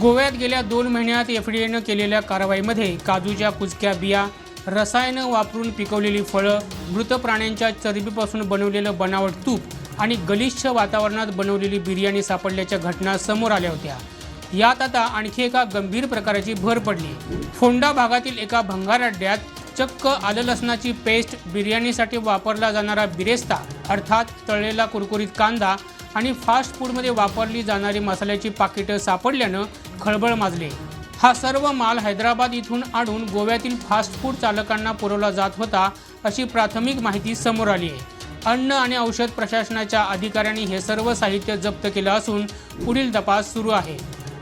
गोव्यात गेल्या दोन महिन्यात एफ डी एनं केलेल्या कारवाईमध्ये काजूच्या कुचक्या बिया रसायनं वापरून पिकवलेली फळं मृत प्राण्यांच्या चरबीपासून बनवलेलं बनावट तूप आणि गलिच्छ वातावरणात बनवलेली बिर्याणी सापडल्याच्या घटना समोर आल्या होत्या. यात आता आणखी एका गंभीर प्रकाराची भर पडली. फोंडा भागातील एका भंगार अड्ड्यात चक्क आलं लसणाची पेस्ट बिर्याणीसाठी वापरला जाणारा बिरेस्ता अर्थात तळलेला कुरकुरीत कांदा आणि फास्ट फूडमध्ये वापरली जाणारी मसाल्याची पाकिटं सापडल्यानं खळबळ माजले. हा सर्व माल हैदराबाद इथून आणून गोव्यातील फास्ट फूड चालकांना पुरवला जात होता अशी प्राथमिक माहिती समोर आली. आहे अन्न आणि औषध प्रशासनाच्या अधिकाऱ्यांनी हे सर्व साहित्य जप्त केलं असून पुढील तपास सुरू आहे.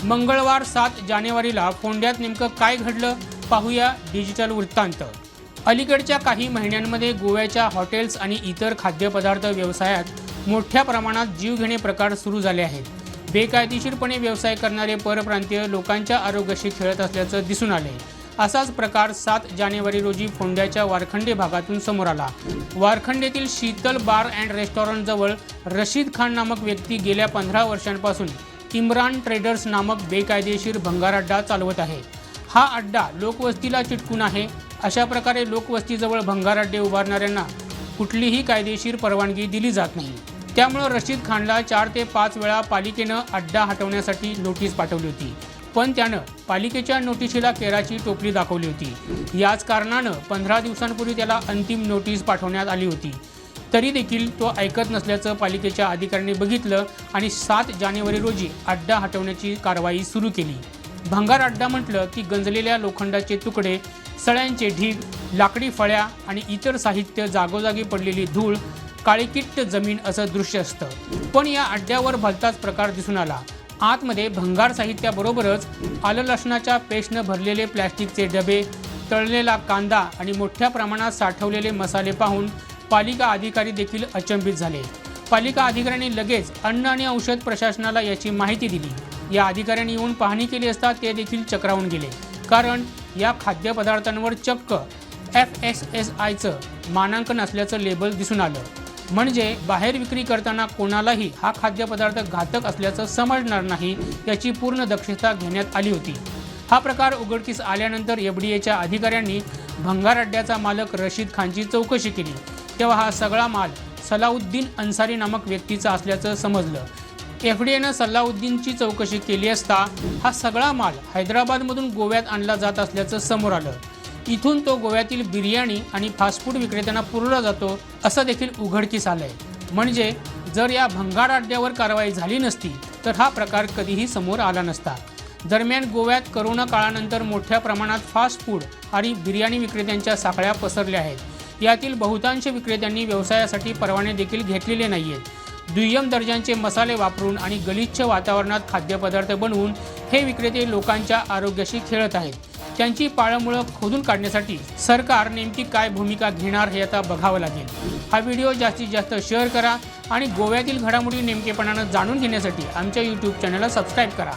मंगळवार सात जानेवारीला फोंड्यात नेमकं काय घडलं पाहूया डिजिटल वृत्तांत. अलीकडच्या काही महिन्यांमध्ये गोव्याच्या हॉटेल्स आणि इतर खाद्यपदार्थ व्यवसायात मोठ्या प्रमाणात जीवघेणे प्रकार सुरू झाले आहेत. बेकायदेशीरपणे व्यवसाय करणारे परप्रांतीय लोकांच्या आरोग्याशी खेळत असल्याचं दिसून आले असाच प्रकार सात जानेवारी रोजी फोंड्याच्या वारखंडे भागातून समोर आला. वारखंडेतील शीतल बार अँड रेस्टॉरंटजवळ रशीद खान नामक व्यक्ती गेल्या पंधरा वर्षांपासून इम्रान ट्रेडर्स नामक बेकायदेशीर भंगार अड्डा चालवत आहे. हा अड्डा लोकवस्तीला चिटकून आहे. अशा प्रकारे लोकवस्तीजवळ भंगार अड्डे उभारणाऱ्यांना कुठलीही कायदेशीर परवानगी दिली जात नाही. त्यामुळं रशीद खानला चार ते पाच वेळा पालिकेनं अड्डा हटवण्यासाठी नोटीस पाठवली होती. पण त्यानं पालिकेच्या नोटिशीला केराची टोपली दाखवली होती. याच कारणानं पंधरा दिवसांपूर्वी त्याला अंतिम नोटीस पाठवण्यात आली होती. तरी देखील तो ऐकत नसल्याचं पालिकेच्या अधिकाऱ्यांनी बघितलं आणि सात जानेवारी रोजी अड्डा हटवण्याची कारवाई सुरू केली. भंगार अड्डा म्हटलं की गंजलेल्या लोखंडाचे तुकडे सळ्यांचे ढीग लाकडी फळ्या आणि इतर साहित्य जागोजागी पडलेली धूळ काळीकिट्ट जमीन असं दृश्य असतं. पण या अड्ड्यावर भलताच प्रकार दिसून आला. आतमध्ये भंगार साहित्याबरोबरच आलं लसणाच्या पेस्टनं भरलेले प्लॅस्टिकचे डबे तळलेला कांदा आणि मोठ्या प्रमाणात साठवलेले मसाले पाहून पालिका अधिकारी देखील अचंबित झाले. पालिका अधिकाऱ्यांनी लगेच अन्न आणि औषध प्रशासनाला याची माहिती दिली. या अधिकाऱ्यांनी येऊन पाहणी केली असता ते देखील चक्रावून गेले. कारण या खाद्यपदार्थांवर चक्क एफ एस एस आयचं मानांकन असल्याचं लेबल दिसून आलं. म्हणजे बाहेर विक्री करताना कोणालाही हा खाद्यपदार्थ घातक असल्याचं समजणार नाही याची पूर्ण दक्षता घेण्यात आली होती. हा प्रकार उघडकीस आल्यानंतर एफ डी एच्या अधिकाऱ्यांनी भंगार अड्ड्याचा मालक रशीद खानची चौकशी केली. तेव्हा हा सगळा माल सलाउद्दीन अन्सारी नामक व्यक्तीचा असल्याचं समजलं. एफ डी एनं सल्लाउद्दीनची चौकशी केली असता हा सगळा माल हैदराबादमधून गोव्यात आणला जात असल्याचं समोर आलं. इथून तो गोव्यातील बिर्याणी आणि फास्ट फूड विक्रेत्यांना पुरवला जातो असं देखील उघडकीस आलंय. म्हणजे जर या भंगार अड्ड्यावर कारवाई झाली नसती तर हा प्रकार कधीही समोर आला नसता. दरम्यान गोव्यात करोना काळानंतर मोठ्या प्रमाणात फास्ट फूड आणि बिर्याणी विक्रेत्यांच्या साखळ्या पसरल्या आहेत. यातील बहुतांश विक्रेत्यांनी व्यवसायासाठी परवाने देखील घेतलेले नाही आहेत दुय्यम दर्जांचे मसाले वापरून आणि गलिच्छ वातावरणात खाद्यपदार्थ बनवून हे विक्रेते लोकांच्या आरोग्याशी खेळत आहेत. त्यांची पाळंमुळं खोदून काढण्यासाठी सरकार नेमकी काय भूमिका घेणार हे आता बघावं लागेल. हा व्हिडिओ जास्तीत जास्त शेअर करा आणि गोव्यातील घडामोडी नेमकेपणानं जाणून घेण्यासाठी आमच्या यूट्यूब चॅनलला सबस्क्राईब करा.